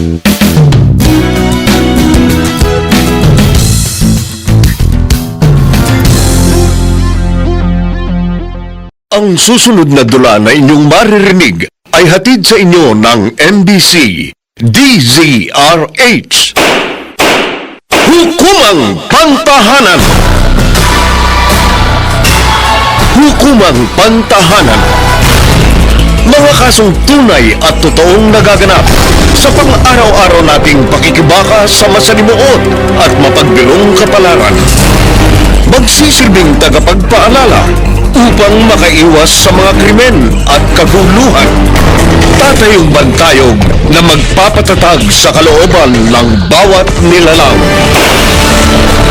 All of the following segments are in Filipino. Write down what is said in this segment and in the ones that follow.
Ang susunod na dula na inyong maririnig ay hatid sa inyo ng MBC DZRH. Hukumang Pantahanan. Hukumang Pantahanan. Mga kasong tunay at totoong nagaganap sa pang-araw-araw nating pakikibaka sa masalimuot at mapagbilong kapalaran magsisilbing tagapagpaalala upang makaiwas sa mga krimen at kaguluhan. Tatayong bantayog na magpapatatag sa kalooban ng bawat nilalang.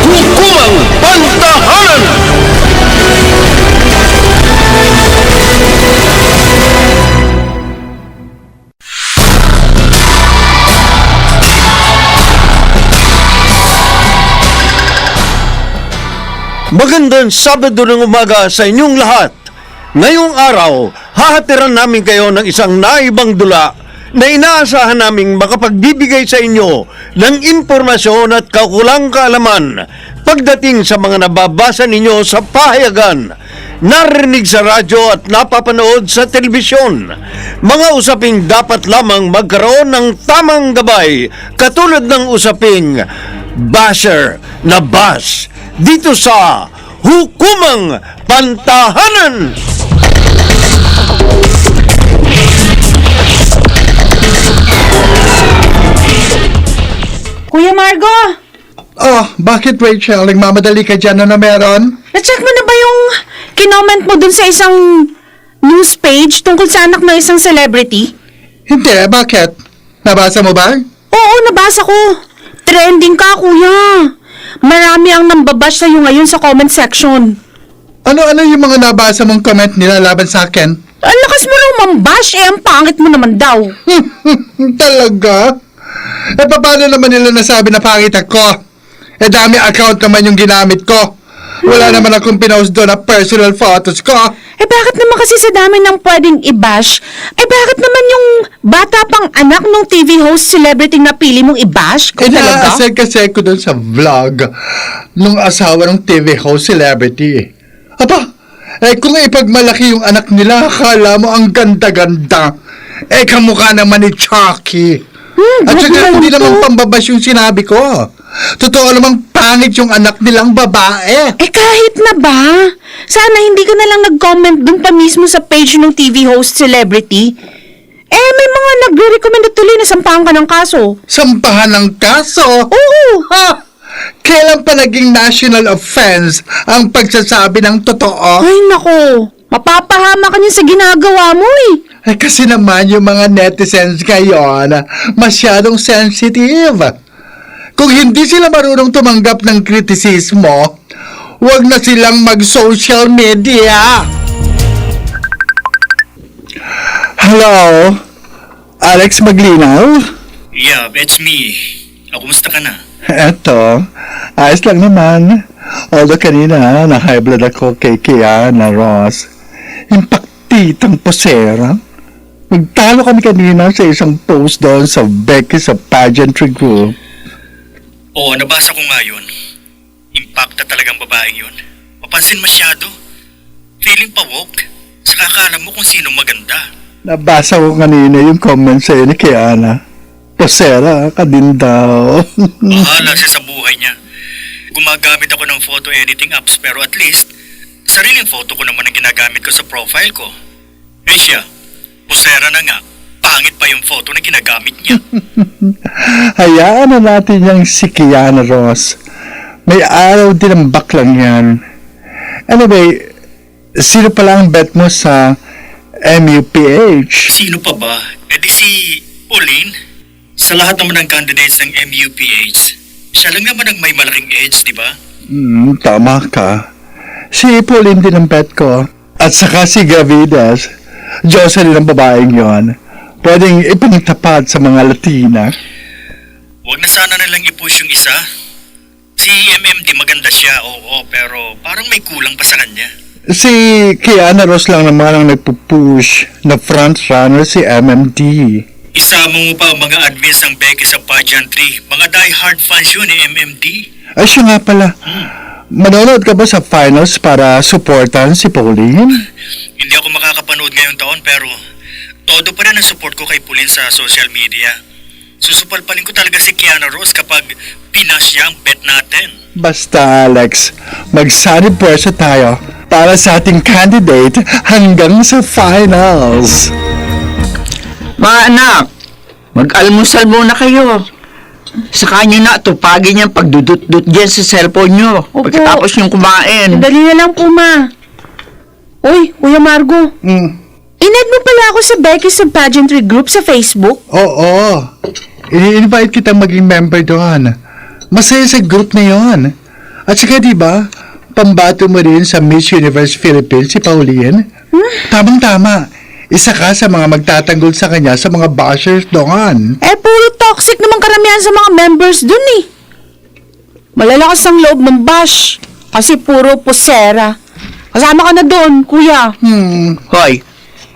Hukumang Pantahanan! Magandang Sabado ng umaga sa inyong lahat. Ngayong araw, hahatiran namin kayo ng isang naibang dula na inaasahan naming makapagbibigay sa inyo ng impormasyon at kaukulang kaalaman pagdating sa mga nababasa ninyo sa pahayagan, narinig sa radyo at napapanood sa telebisyon. Mga usaping dapat lamang magkaroon ng tamang gabay katulad ng usaping basher na bash dito sa Hukumang Pantahanan! Kuya Margo, Oh, bakit Rachel? Nagmamadali ka dyan na na meron? na-check mo na ba yung kinoment mo dun sa isang news page tungkol sa anak ng isang celebrity? Hindi, bakit? Nabasa mo ba? Oo, nabasa ko. Trending ka, kuya. Marami ang nambabash sa'yo ngayon sa comment section. Ano-ano yung mga nabasa mong comment nila laban sa akin? Ang lakas mo raw mambash, eh ang pangit mo naman daw. Talaga? Eh, paano naman nila nasabi na pangit ako? Eh, dami account naman yung ginamit ko. Wala naman akong pinost doon na personal photos ko. Eh bakit naman kasi sa dami ng pwedeng i-bash? Eh bakit naman yung bata pang anak ng TV host celebrity na pili mong i-bash? Eh, Kung talaga? naasay kasi ko doon sa vlog nung asawa ng TV host celebrity. Aba, eh kung ipagmalaki yung anak nila, akala mo ang ganda-ganda. Eh, kamukha naman ni Chucky. Hmm, At grabe saka naman hindi to. naman pambabas yung sinabi ko. Totoo namang pangit yung anak nilang babae. Eh kahit na ba? Sana hindi ka na lang nag-comment dun pa mismo sa page ng TV host celebrity. Eh may mga nagre-recommend na tuloy na sampahan ka ng kaso. Sampahan ng kaso. Oo! Ha! Kailan pa naging national offense ang pagsasabi ng totoo? Ay nako, mapapahama ka niya sa ginagawa mo eh. Eh, kasi naman yung mga netizens ngayon, masyadong sensitive. Kung hindi sila marunong tumanggap ng kritisismo, huwag na silang mag-social media. Hello? Alex Maglinaw? Yeah, it's me. O, kumusta ka na? Eto, ayos lang naman. Although kanina, na-high blood ako kay Kiana Ross. Impaktitang posera. Nagtalo kami kanina sa isang post doon sa Becky sa pageantry group. Oo, nabasa ko nga yun. Impacta talagang babaeng yun. Mapansin masyado. Feeling pa woke. Saka akala mo kung sino maganda. Nabasa ko kanina yung comment sa'yo ni Kiana. Posera ka din daw. Bahala siya sa buhay niya. Gumagamit ako ng photo editing apps pero at least, sariling photo ko naman ang ginagamit ko sa profile ko. Eh siya, pusera na nga. Pangit pa yung photo na ginagamit niya. Hayaan na natin yung si Kiana Ross. May araw din ang baklang yan. Anyway, sino pala ang bet mo sa MUPH? Sino pa ba? E di si Pauline. Sa lahat naman ng candidates ng MUPH, siya lang naman ang may malaking edge, di ba? Hmm, tama ka. Si Pauline din ang bet ko. At saka si Gavidas. Jocelyn ang babaeng yon. Pwedeng ipangtapat sa mga Latina. Huwag na sana nalang i-push yung isa. Si MMD maganda siya, oo, pero parang may kulang pa sa kanya. Si Kiana Ross lang naman ang nagpupush na frontrunner si MMD. Isama mo pa ang mga admins ng Becky sa pageantry. Mga die-hard fans yun ni MMD. Ay, siya nga pala. Manonood ka ba sa finals para supportan si Pauline? Hindi ako makakapanood ngayong taon pero todo pa rin ang support ko kay Pauline sa social media. Susupalpalin ko talaga si Kiana Rose kapag pinas niya ang bet natin. Basta, Alex, magsari pwersa tayo para sa ating candidate hanggang sa finals. Mga anak, mag-almusal muna kayo. Saka nyo na tupagin yung pagdudut-dut dyan sa cellphone nyo. Opo. Pagkatapos yung kumain. Dali na lang po, ma. Uy, Kuya Margo. Mm. Inad mo pala ako sa Becky's Sub Pageantry Group sa Facebook. Oo. I-invite kitang maging member doon. Masaya sa group na yon. At saka di ba, pambato mo rin sa Miss Universe Philippines si Pauline? Tamang-tama. Isa ka sa mga magtatanggol sa kanya sa mga bashers doon. Eh, puro toxic naman karamihan sa mga members dun eh. Malalakas ang loob ng bash. Kasi puro pusera. Kasama ka na doon, kuya. Hmm. Hoy,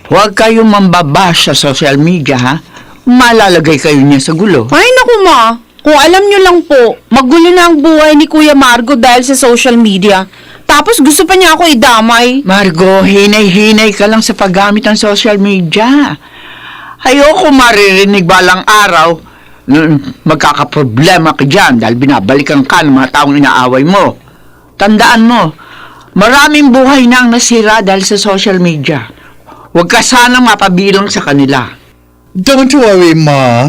huwag kayong mambabash sa social media, ha? Malalagay kayo niya sa gulo. Ay, naku ma. Kung alam nyo lang po, magulo na ang buhay ni Kuya Margo dahil sa social media. Tapos gusto pa niya ako idamay. Margo, hinay-hinay ka lang sa paggamit ng social media. Ayoko maririnig balang araw na magkakaproblema ka dyan dahil binabalikan ka ng mga taong inaaway mo. Tandaan mo, maraming buhay na ang nasira dahil sa social media. Huwag ka sanang mapabilang sa kanila. Don't worry, Ma.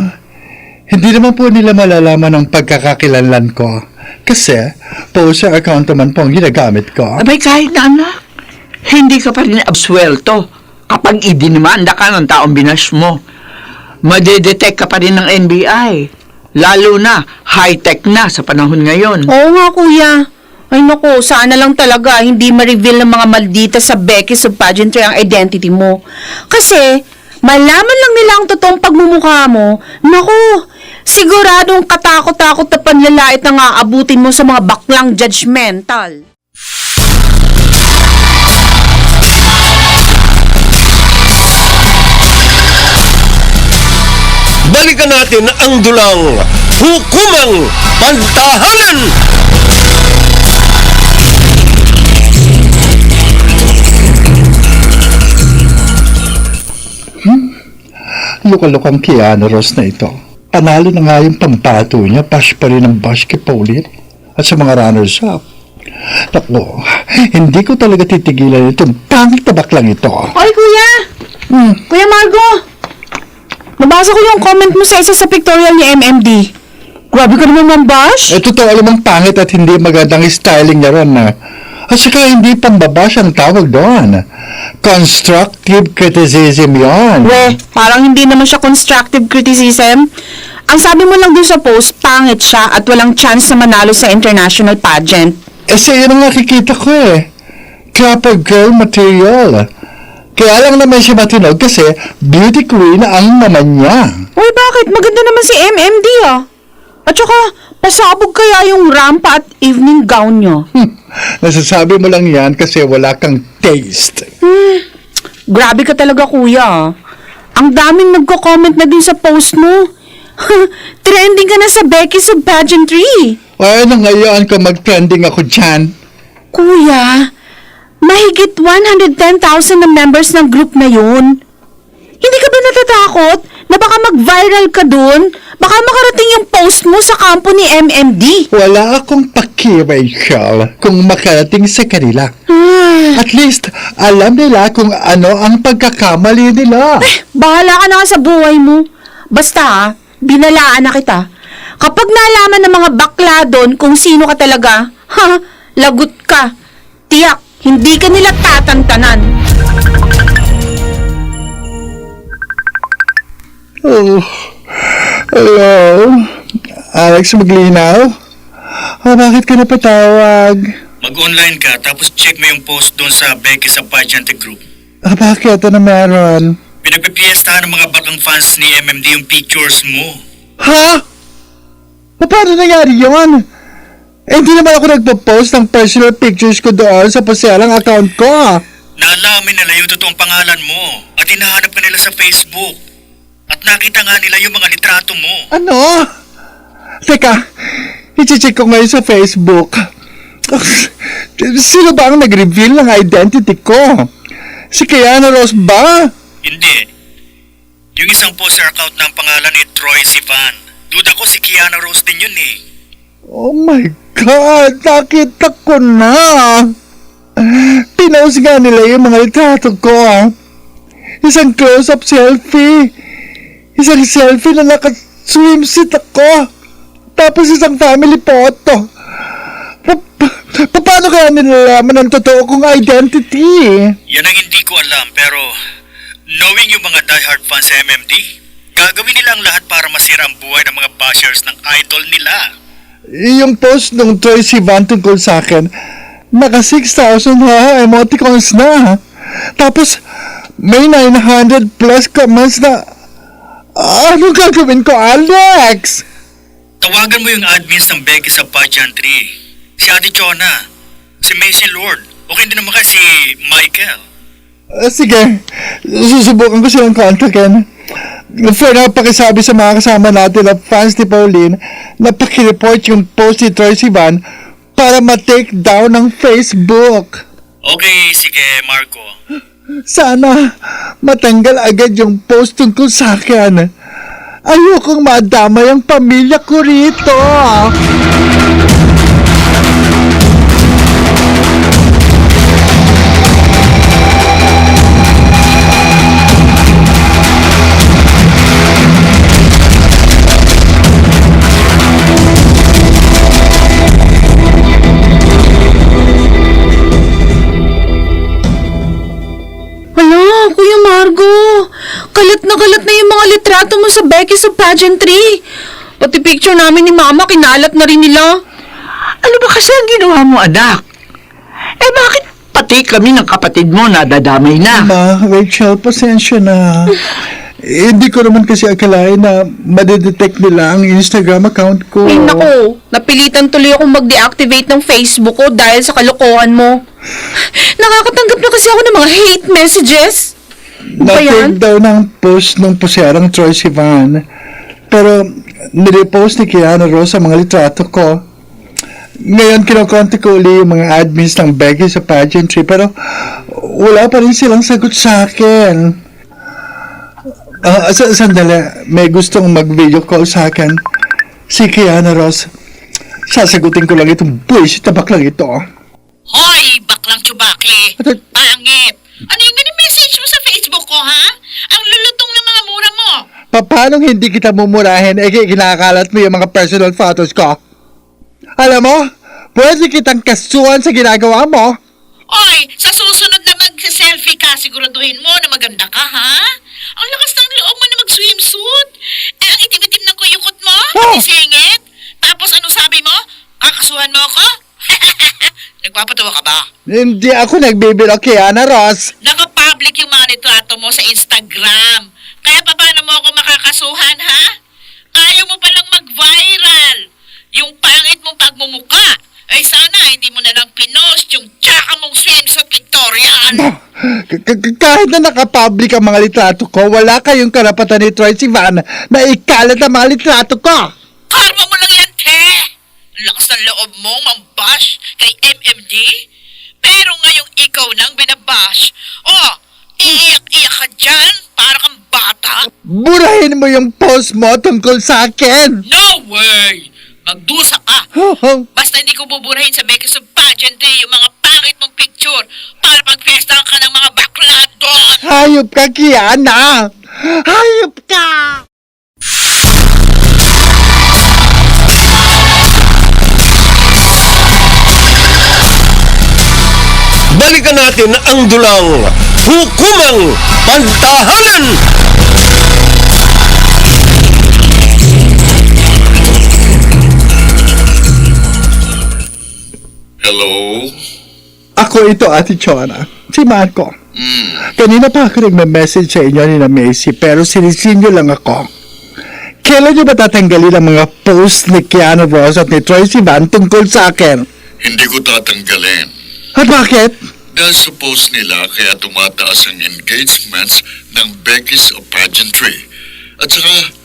Hindi naman po nila malalaman ang pagkakakilanlan ko. Kasi, poster account naman po ang ginagamit ko. Abay kahit na anak, hindi ka pa rin absuelto kapag idinimanda ka ng taong binash mo. Madedetect ka pa rin ng NBI. Lalo na, high-tech na sa panahon ngayon. Oo nga, kuya. Ay naku, sana lang talaga hindi ma-reveal ng mga maldita sa Becky sa pageantry ang identity mo. Kasi, malaman lang nila ang totoong pagmumukha mo. Naku, siguradong katakot-takot na panlalait ang aabutin mo sa mga baklang judgmental. Balikan natin ang dulang hukumang pantahanan! Lukalukang Keanu Ross na ito. Panalo na nga yung pampato niya, bash pa rin ang bash kay Pauline at sa mga runners-up. Naku, hindi ko talaga titigilan itong pangit na baklang ito. Oy, kuya! Hmm. Kuya Margo! Nabasa ko yung comment mo sa isa sa pictorial ni MMD. Grabe ka naman, Ma'am Bash. Eh, totoo alam ang pangit at hindi magandang styling niya ron na. At saka hindi pambabash ang tawag doon. Constructive criticism yon. We, parang hindi naman siya constructive criticism. Ang sabi mo lang dun sa post, pangit siya at walang chance na manalo sa international pageant. Eh, sa iyo na nakikita ko eh. Clapper girl material. Kaya lang naman siya matinog kasi beauty queen ang naman niya. Uy, bakit? Maganda naman si MMD ah. At saka, pasabog kaya yung rampa at evening gown nyo. Hmm, nasasabi mo lang yan kasi wala kang taste. Grabe ka talaga, kuya. Ang daming nagko-comment na din sa post mo. Trending ka na sa Becky sa pageantry. O ano ngayon kung mag-trending ako dyan? Kuya, mahigit 110,000 na members ng group na yun. Hindi ka ba natatakot na baka mag-viral ka dun? Baka makarating yung post mo sa kampo ni MMD. Wala akong paki, Rachel, kung makarating sa kanila. Ah, At least, alam nila kung ano ang pagkakamali nila. bahala ka na sa buhay mo. Basta, ah, binalaan na kita. Kapag nalaman ng mga bakla doon kung sino ka talaga, ha, lagot ka. Tiyak, hindi ka nila tatantanan. Oh, hello? Alex Maglinaw? Oh, bakit ka napatawag? Mag-online ka tapos check mo yung post doon sa Becky sa pageantry group. Ah, bakit? Ano meron? Pinagpipiestahan ng mga bakang fans ni MMD yung pictures mo. Ha? Pa- Paano nangyari yun? Eh, hindi naman ako nagpo-post ng personal pictures ko doon sa paselang account ko. ah. Naalamin nila yung totoong pangalan mo at hinahanap ka nila sa Facebook. At nakita nga nila yung mga litrato mo. Ano? Teka, i-check ko ngayon sa Facebook. Sino ba ang nag-reveal ng identity ko? Si Kiana Ross ba? Hindi. Yung isang poster account ng pangalan ni Troy Sivan. Duda ko si Kiana Rose din yun eh. Oh my God, nakita ko na. Pinost nga nila yung mga litrato ko. Isang close-up selfie. Isang selfie na naka-swimsuit ako. Tapos isang family photo. Pa- pa- paano kaya nilalaman ang totoo kong identity? Yan ang hindi ko alam pero knowing yung mga diehard fans sa MMD, gagawin nila ang lahat para masira ang buhay ng mga bashers ng idol nila. Yung post nung Troy Sivan tungkol sa akin, naka 6,000 ha, emoticons na. Tapos, may 900 plus comments na, "Ah, ano gagawin ko, Alex? Tawagan mo yung admins ng Becky sa pageantry. Si Ate Chona, si Macy Lord, o hindi naman kasi Michael. Ah, sige, susubukan ko silang kontakin. For na pakisabi sa mga kasama natin na fans ni Pauline na pakireport yung post ni Troy Sivan para ma-take down ng Facebook. Okay, sige Marco. Sana matanggal agad yung post tungkol sa akin. Ayokong madamay ang pamilya ko rito. Kalat na kalat na yung mga litrato mo sa Becky sa pageantry. Pati picture namin ni Mama, kinalat na rin nila. Ano ba kasi ang ginawa mo, anak? Eh bakit pati kami ng kapatid mo nadadamay na? Ma, Rachel, pasensya na. Eh, Hindi ko naman kasi akalain na madedetect nila ang Instagram account ko. Ay nako, napilitan tuloy akong mag-deactivate ng Facebook ko dahil sa kalokohan mo. Nakakatanggap na kasi ako ng mga hate messages. Na-take daw ng post ng puserang Troy Sivan. Pero nirepost ni Kiana Rose ang mga litrato ko. Ngayon kinokontak ko uli yung mga admins ng Becky sa pageantry pero wala pa rin silang sagot sa akin. Ah, sa sandali, may gustong mag-video call sa akin. Si Kiana Rose. Sasagutin ko lang itong bullshit na baklang ito. Hoy, baklang chubakli! At- Pangit! Paano hindi kita mumurahin eh kinakalat mo yung mga personal photos ko? Alam mo, pwede kitang kasuhan sa ginagawa mo. Oy, sa susunod na mag-selfie ka, siguraduhin mo na maganda ka, ha? Ang lakas ng loob mo na mag-swimsuit. Eh, ang itim-itim ng kuyukot mo, Oh! singit. Tapos ano sabi mo? Kakasuhan mo ako? Nagpapatawa ka ba? Hindi ako nagbibiro kay Ana Ross. Naka-public yung mga litrato mo sa Instagram. Kaya pa paano makakasuhan, ha? Ayaw mo palang mag-viral. Yung pangit mong pagmumuka. Ay sana hindi mo na lang pinost yung tsaka mong swimsuit Victorian. K- k- kahit na nakapublic ang mga litrato ko, wala kayong karapatan ni Troy Sivan na ikalat ang mga litrato ko. Kalma mo lang yan, te! Lakas ng loob mo, mambash kay MMD. Pero ngayong ikaw nang binabash, oh, iiyak-iyak ka dyan para kang bata. Burahin mo yung post mo tungkol sa akin. No way! Magdusa ka! Basta hindi ko buburahin sa Becky Sub Pageant eh, yung mga pangit mong picture para pagpesta ka ng mga bakla doon! Hayop ka, Kiana! Hayop ka! Balikan natin ang dulang hukumang pantahanan. Hello? Ako ito, Ate Chona. Si Marco. Kanina pa ako nagme-message sa inyo ni na Macy pero sinisinyo lang ako. Kailan niyo ba tatanggalin ang mga post ni Keanu Ross at ni Troy Sivan tungkol sa akin? Hindi ko tatanggalin. At bakit? Dahil sa post nila kaya tumataas ang engagements ng Becky's of Pageantry. At saka,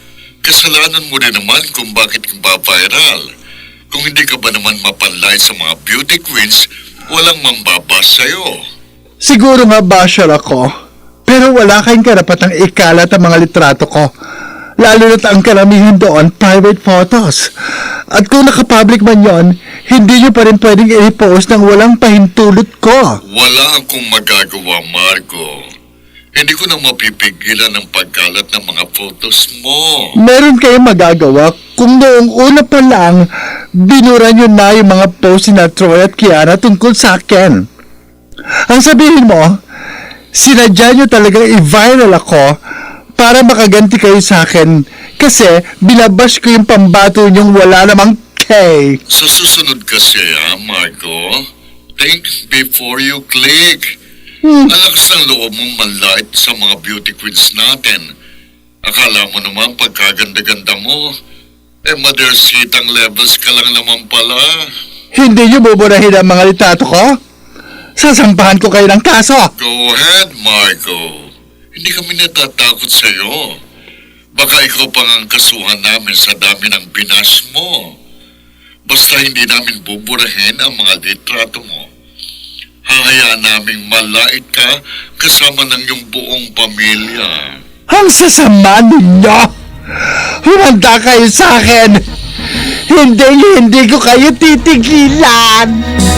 kasalanan mo rin naman kung bakit ka viral. Kung hindi ka ba naman mapanlay sa mga beauty queens, walang mambabas sa'yo. Siguro nga basher ako, pero wala kayong karapatang ikalat ang mga litrato ko. Lalo na't ang karamihan doon, private photos. At kung nakapublic man yon, hindi nyo pa rin pwedeng i-post ng walang pahintulot ko. Wala akong magagawa, Marco. Hindi ko na mapipigilan ang pagkalat ng mga photos mo. Meron kayong magagawa kung noong una pa lang, binura nyo na yung mga post na Troy at Kiara tungkol sa akin. Ang sabihin mo, sinadya nyo talagang i-viral ako para makaganti kayo sa akin kasi binabash ko yung pambato nyong wala namang K. Sa susunod kasi, ha, Marco, think before you click. Ang lakas ng loob mong manlait sa mga beauty queens natin. Akala mo naman pagkaganda-ganda mo, eh madersitang levels ka lang naman pala. Hindi nyo buburahin ang mga litrato ko? Sasampahan ko kayo ng kaso. Go ahead, Marco. Hindi kami natatakot sa'yo. Baka ikaw pang ang kasuhan namin sa dami ng binas mo. Basta hindi namin buburahin ang mga litrato mo. Hahayaan naming malait ka kasama ng iyong buong pamilya. Ang sasama ninyo! Humanda kayo sa akin! Hindi, hindi ko kayo titigilan!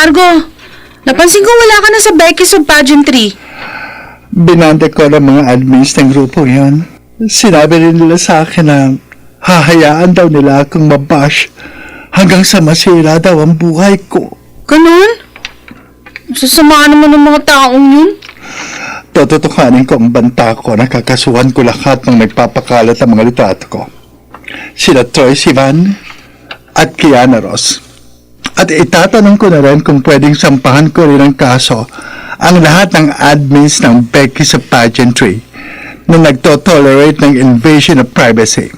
Margo, napansin ko wala ka na sa Becky's of Pageantry. Binante ko ng mga admins ng grupo yan. Sinabi rin nila sa akin na hahayaan daw nila akong mabash hanggang sa masira daw ang buhay ko. Ganun? Sasama naman ng mga taong yun. Tututukanin ko ang banta ko na kakasuhan ko lahat ng nagpapakalat ng mga litrato ko. Sila Troy Sivan at Kiana Ross. At itatanong ko na rin kung pwedeng sampahan ko rin ang kaso ang lahat ng admins ng Becky sa pageantry na nagtotolerate ng invasion of privacy.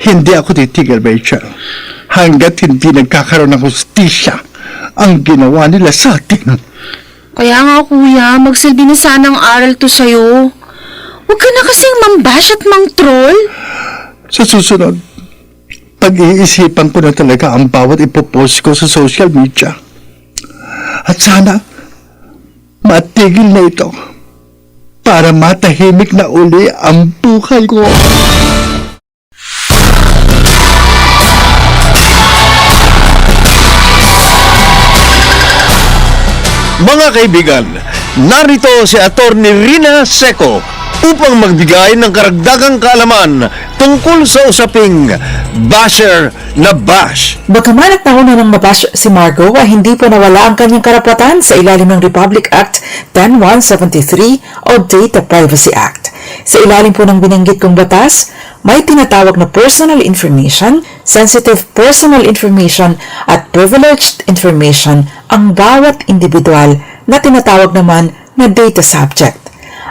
Hindi ako titigil, Rachel, hanggat hindi nagkakaroon ng hustisya ang ginawa nila sa atin. Kaya nga kuya, magsilbi na sana ang aral to sa'yo. Huwag ka na kasing mambash at mang troll. Sa susunod, pag-iisipan ko na talaga ang bawat ipopost ko sa social media. At sana, matigil na ito para matahimik na uli ang buhay ko. Mga kaibigan, narito si Attorney Rina Seco upang magbigay ng karagdagang kaalaman tungkol sa usaping basher na bash. Bagaman at nauna ng mabash si Margot ay hindi pa nawala ang kanyang karapatan sa ilalim ng Republic Act 10173 o Data Privacy Act. Sa ilalim po ng binanggit kong batas, may tinatawag na personal information, sensitive personal information at privileged information ang bawat individual na tinatawag naman na data subject.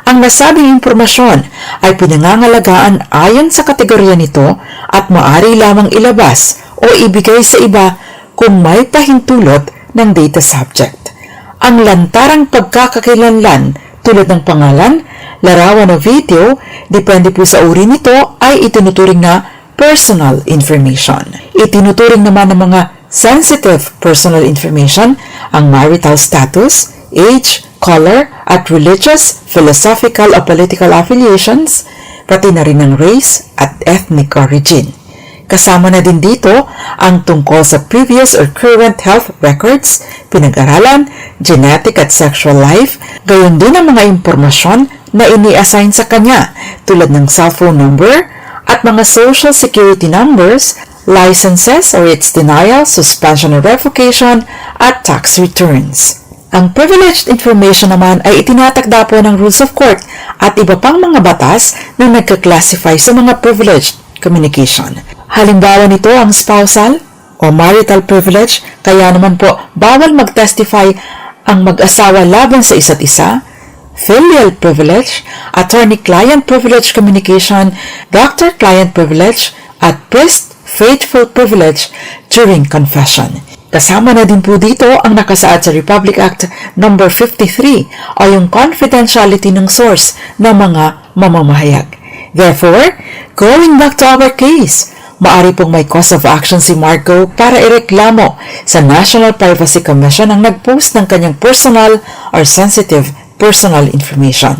Ang nasabing impormasyon ay pinangangalagaan ayon sa kategorya nito at maari lamang ilabas o ibigay sa iba kung may pahintulot ng data subject. Ang lantarang pagkakakilanlan tulad ng pangalan, larawan o video, depende po sa uri nito ay itinuturing na personal information. Itinuturing naman ng mga sensitive personal information ang marital status, age, color, at religious, philosophical o political affiliations, pati na rin ng race at ethnic origin. Kasama na din dito ang tungkol sa previous or current health records, pinag-aralan, genetic at sexual life, gayon din ang mga impormasyon na ini-assign sa kanya tulad ng cellphone number at mga social security numbers, licenses or its denial, suspension or revocation, at tax returns. Ang privileged information naman ay itinatakda po ng Rules of Court at iba pang mga batas na nagka-classify sa mga privileged communication. Halimbawa nito ang spousal, o marital privilege, kaya naman po bawal mag-testify ang mag-asawa laban sa isa't isa, filial privilege, attorney-client privilege communication, doctor-client privilege, at priest-faithful privilege during confession. Kasama na din po dito ang nakasaad sa Republic Act No. 53 o yung confidentiality ng source ng mga mamamahayag. Therefore, going back to our case, maari pong may cause of action si Marco para ireklamo sa National Privacy Commission ang nagpost ng kanyang personal or sensitive personal information.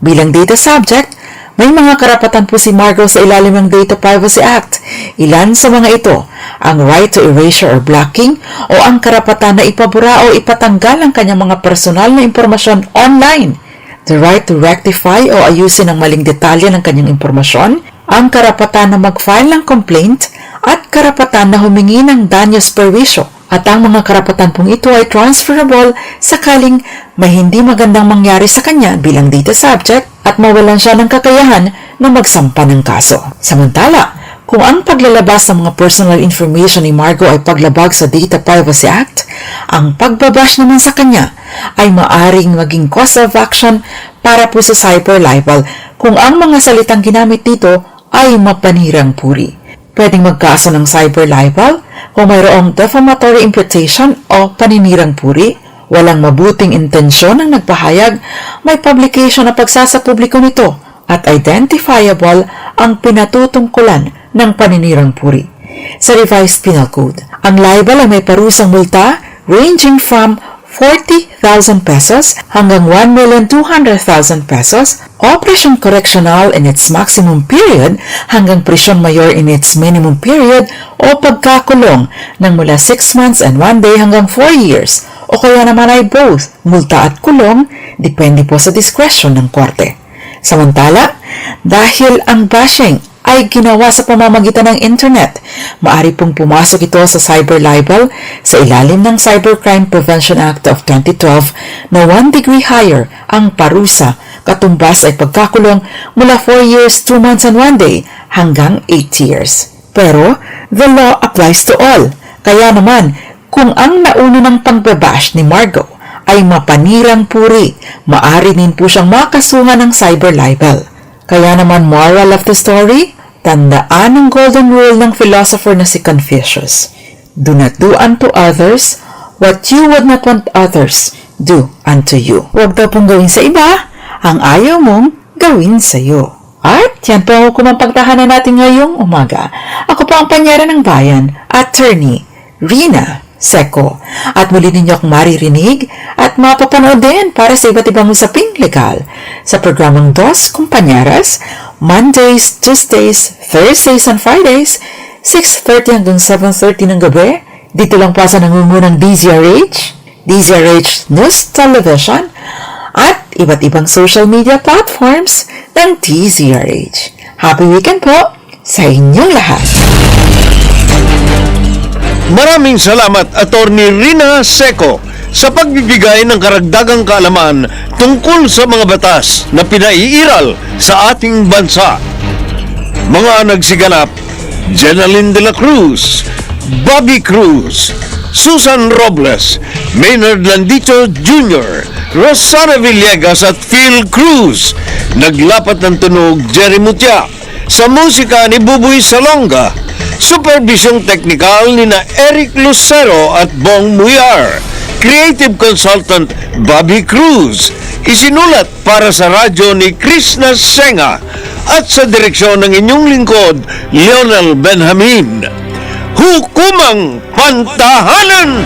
Bilang data subject, may mga karapatan po si Margo sa ilalim ng Data Privacy Act. Ilan sa mga ito, ang right to erasure or blocking o ang karapatan na ipabura o ipatanggal ang kanyang mga personal na impormasyon online, the right to rectify o ayusin ang maling detalye ng kanyang impormasyon, ang karapatan na mag-file ng complaint at karapatan na humingi ng danyos perwisyo at ang mga karapatan pong ito ay transferable sakaling may hindi magandang mangyari sa kanya bilang data subject at mawalan siya ng kakayahan na magsampa ng kaso. Samantala, kung ang paglalabas ng mga personal information ni Margo ay paglabag sa Data Privacy Act, ang pagbabash naman sa kanya ay maaring maging cause of action para po sa cyber libel kung ang mga salitang ginamit dito ay mapanirang puri. Pwedeng magkaso ng cyber libel kung mayroong defamatory imputation o paninirang puri, walang mabuting intensyon ng nagpahayag, may publication na pagsasapubliko nito at identifiable ang pinatutungkulan ng paninirang puri. Sa Revised Penal Code, ang libel ay may parusang multa ranging from 40,000 pesos hanggang 1,200,000 pesos, operation correctional in its maximum period hanggang prisyon mayor in its minimum period o pagkakulong ng mula 6 months and 1 day hanggang 4 years o kaya naman ay both, multa at kulong, depende po sa discretion ng korte. Samantala, dahil ang bashing ay ginawa sa pamamagitan ng internet, maari pong pumasok ito sa cyber libel sa ilalim ng Cybercrime Prevention Act of 2012 na 1 degree higher ang parusa katumbas ay pagkakulong mula 4 years, 2 months and 1 day hanggang 8 years. Pero, the law applies to all. Kaya naman, kung ang nauna ng pangbabash ni Margot ay mapanirang puri, maari din po siyang makasuhan ng cyber libel. Kaya naman moral of the story, tandaan ang golden rule ng philosopher na si Confucius. Do not do unto others what you would not want others do unto you. Huwag daw pong gawin sa iba ang ayaw mong gawin sa iyo. At yan po ang kumapagtahanan natin ngayong umaga. Ako po ang panyara ng bayan, Attorney Rina Seco. At muli ninyo akong maririnig at mapapanood din para sa iba't ibang usaping legal sa programang Dos Compañeras, Mondays, Tuesdays, Thursdays, and Fridays, 6.30 hanggang 7.30 ng gabi, dito lang po sa nangungunang DZRH, DZRH News Television, at iba't ibang social media platforms ng DZRH. Happy weekend po sa inyong lahat! Maraming salamat, Attorney Rina Seco, sa pagbibigay ng karagdagang kaalaman tungkol sa mga batas na pinaiiral sa ating bansa. Mga nagsiganap, Jenaline de la Cruz, Bobby Cruz, Susan Robles, Maynard Landito Jr., Rosana Villegas at Phil Cruz. Naglapat ng tunog Jerry Mutia. Sa musika ni Buboy Salonga. Supervision technical ni na Eric Lucero at Bong Muyar. Creative consultant Bobby Cruz. Isinulat para sa radyo ni Krishna Senga at sa direksyon ng inyong lingkod, Lionel Benjamin. Hukumang Pantahanan!